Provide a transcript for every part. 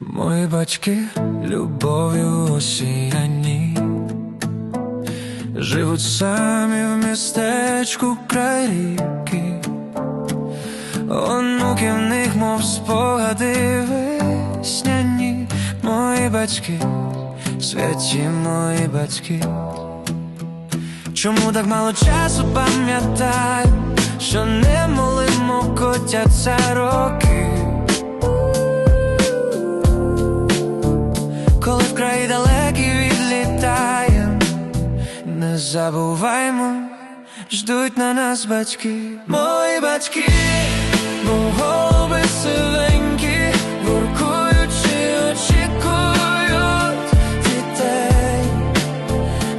Мої батьки любов'ю осіяні, живуть самі в містечку край ріки, онуки в них, мов спогади весняні, мої батьки, святі мої батьки. Чому так мало часу пам'ятаю, що не молимо котяться роки? Забуваймо, ждуть на нас батьки, мої батьки, мов голуби сивенькі, воркуючи, очікують дітей.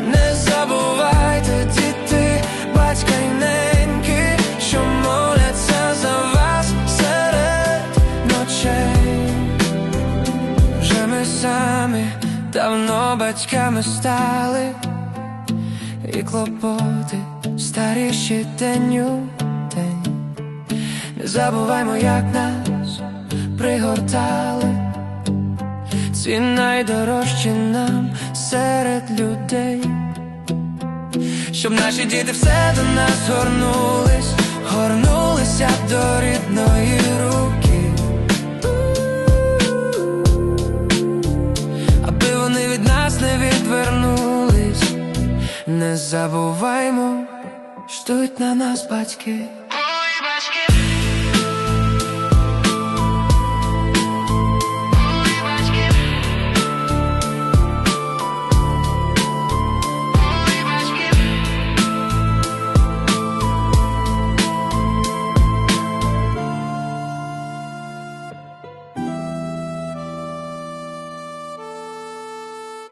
Не забувайте, діти, батька й неньки, що моляться за вас серед ночей. Вже ми самі давно батьками стали, і клопоти старіші день у день. Не забуваймо, як нас пригортали, ці найдорожчі нам серед людей. Щоб наші діти все до нас горнулись, горнулися до рідної руки. Аби вони від нас не відвернулись, не забуваймо, ждуть на нас батьки.